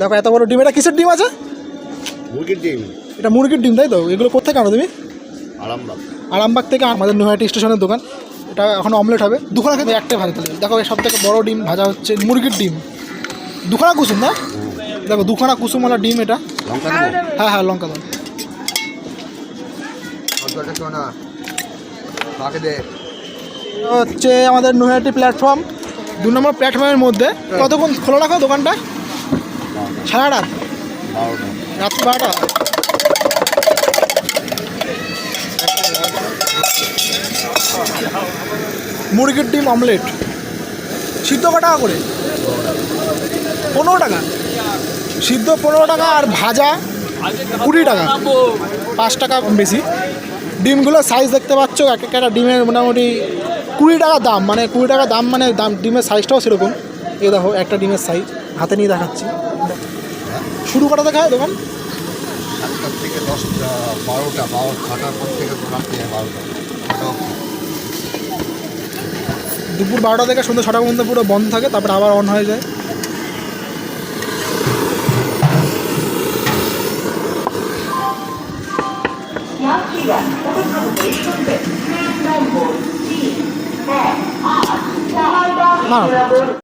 দেখো এত বড় ডিম এটা কিসের ডিম আছে? মুরগির ডিম। এটা মুরগির ডিম তাই তো? এগুলো কোথায় আনো তুমি? আরামবাগ। আরামবাগ থেকে আমাদের নৈহাটি স্টেশনের দোকান। এটা এখন অমলেট হবে। দুখানা খেতে একটাই ভাজা তাহলে। দেখো সব থেকে বড় ডিম ভাজা হচ্ছে মুরগির ডিম। দুখানা কুসুম না? দেখো দুখানা কুসুম কুসুমওয়ালা ডিম এটা। লঙ্কা হ্যাঁ হ্যাঁ লঙ্কা দাও অল্পটা শোনা। কাকে দে? এটা হচ্ছে আমাদের নৈহাটি প্ল্যাটফর্ম। দু নম্বর প্ল্যাটফর্মের মধ্যে। কতক্ষণ খোলা রাখো দোকানটা? সারা রাত বারোটা। রাত্রি বারোটা? মুরগির ডিম অমলেট। সিদ্ধ ক টাকা করে? পনেরো টাকা। সিদ্ধ পনেরো টাকা আর ভাজা কুড়ি টাকা। পাঁচ টাকা বেশি। ডিমগুলোর সাইজ দেখতে পাচ্ছ এক একটা ডিমের মোটামুটি কুড়ি টাকা দাম। মানে কুড়ি টাকা দাম মানে দাম ডিমের সাইজটাও সেরকম। এ দেখো একটা ডিমের সাইজ হাতে নিয়ে দেখাচ্ছি। শুরু করা দেখা হয় দোকান থেকে দশটা বারোটা বারো ছটার পর থেকে রাত্রি বারোটা। দুপুর বারোটা থেকে সন্ধ্যা ছটা পর্যন্ত পুরো বন্ধ থাকে তারপর আবার অন হয়ে যায়। না।